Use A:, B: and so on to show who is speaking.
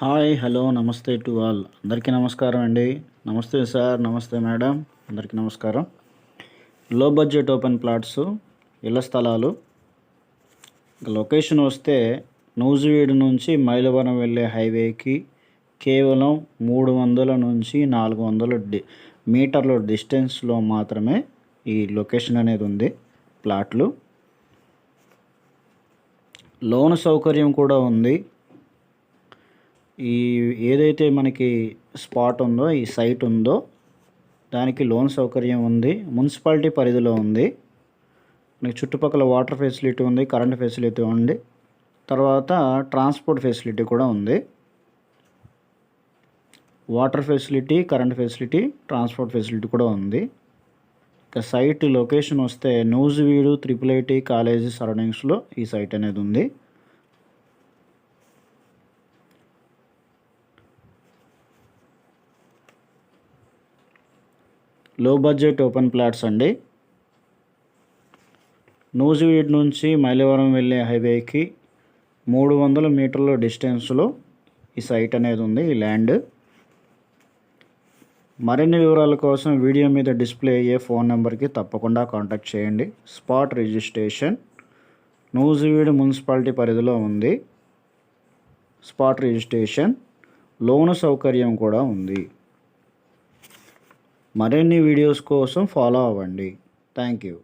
A: Hi hello namaste to all. అందరికీ నమస్కారం అండి. నమస్తే సార్ నమస్తే మేడం. అందరికీ నమస్కారం. లో బడ్జెట్ ఓపెన్ ప్లాట్స్ ఇళ్ళ స్థలాలు. లొకేషన్ వస్తే నూజివీడు నుంచి మైలవరం వెళ్ళే హైవేకి కేవలం మూడు వందల నుంచి నాలుగు వందల డి మీటర్ల డిస్టెన్స్లో మాత్రమే ఈ లొకేషన్ అనేది ఉంది ప్లాట్లు. లోన్ సౌకర్యం కూడా ఉంది. ఈ ఏదైతే మనకి స్పాట్ ఉందో ఈ సైట్ ఉందో దానికి లోన్ సౌకర్యం ఉంది. మున్సిపాలిటీ పరిధిలో ఉంది. మనకి చుట్టుపక్కల వాటర్ ఫెసిలిటీ ఉంది కరెంట్ ఫెసిలిటీ ఉంది. తర్వాత ట్రాన్స్పోర్ట్ ఫెసిలిటీ కూడా ఉంది. Water facility current facility transport facility కూడా ఉంది. ఇక సైట్ లొకేషన్ వస్తే నూజువీడు త్రిపుల్ ఐటీ కాలేజీ సరౌండింగ్స్లో ఈ సైట్ అనేది ఉంది. లో బడ్జెట్ ఓపెన్ ప్లాట్స్ అండి. నూజివీడ్ నుంచి మైలవరం వెళ్ళే హైవేకి మూడు వందల మీటర్ల డిస్టెన్స్లో ఈ సైట్ అనేది ఉంది ఈ ల్యాండ్ మరిన్ని వివరాల కోసం వీడియో మీద డిస్ప్లే అయ్యే ఫోన్ నెంబర్కి తప్పకుండా కాంటాక్ట్ చేయండి. స్పాట్ రిజిస్ట్రేషన్ నూజివీడు మున్సిపాలిటీ పరిధిలో ఉంది. స్పాట్ రిజిస్ట్రేషన్ లోను సౌకర్యం కూడా ఉంది. మరిన్ని వీడియోస్ కోసం ఫాలో అవ్వండి. Thank you